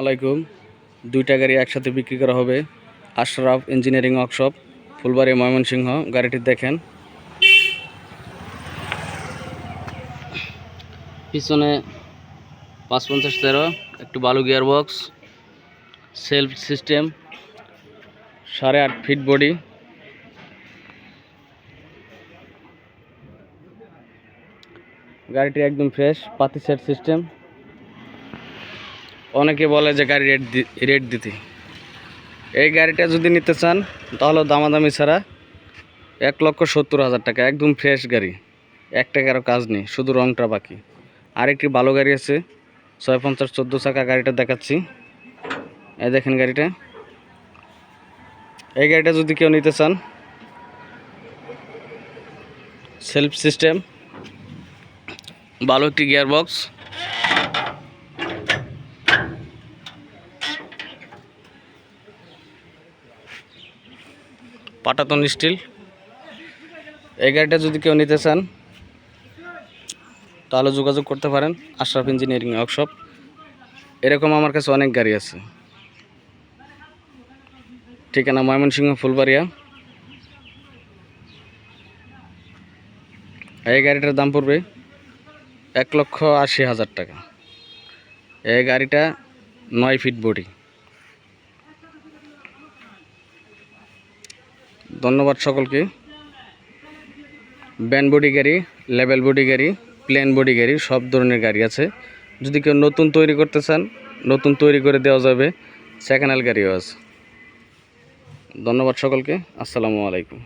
আলাইকুম। দুইটা গাড়ি একসাথে বিক্রি করা হবে। Ashraf engineering workshop, Phulbari, Mymensingh. গাড়িটি দেখেন। পিছনে পাঁচ পঞ্চাশ তেরো, একটু বালু গিয়ার বক্স সেলফ সিস্টেম, সাড়ে আট ফিট বডি। গাড়িটি একদম ফ্রেশ, পাতি সেট সিস্টেম। অনেকে বলে যে গাড়ি রেট রেট দিতে। এই গাড়িটা যদি নিতে চান, তাহলে দামাদামি ছাড়া এক লক্ষ সত্তর হাজার টাকা, একদম ফ্রেশ গাড়ি। এক টাকারও কাজ নেই, শুধু রংটা বাকি। আরেকটি ভালো গাড়ি আছে, ছয় পঞ্চাশ চোদ্দ চাকা গাড়িটা দেখাচ্ছি। এই দেখেন গাড়িটা। এই গাড়িটা যদি কেউ নিতে চান সেলফ সিস্টেম ভালো একটি গিয়ার বক্স পাটাতন স্টিল। এই গাড়িটা যদি কেউ নিতে চান, তাহলে যোগাযোগ করতে পারেন। Ashraf engineering workshop. এরকম আমার কাছে অনেক গাড়ি আছে। ঠিকানা ময়মনসিংহ, ফুলবাড়িয়া। এই গাড়িটার দাম পড়বে এক লক্ষ আশি হাজার টাকা। এই গাড়িটা নয় ফিট বডি। ধন্যবাদ সকলকে। ব্যান বডি গাড়ি লেভেল বডি গাড়ি, প্লেন বডি গাড়ি, সব ধরনের গাড়ি আছে। যদি কেউ নতুন তৈরি করতে চান, নতুন তৈরি করে দেওয়া যাবে সেকেন্ড হ্যান্ড গাড়িও আছে। ধন্যবাদ সকলকে, আসসালামু আলাইকুম।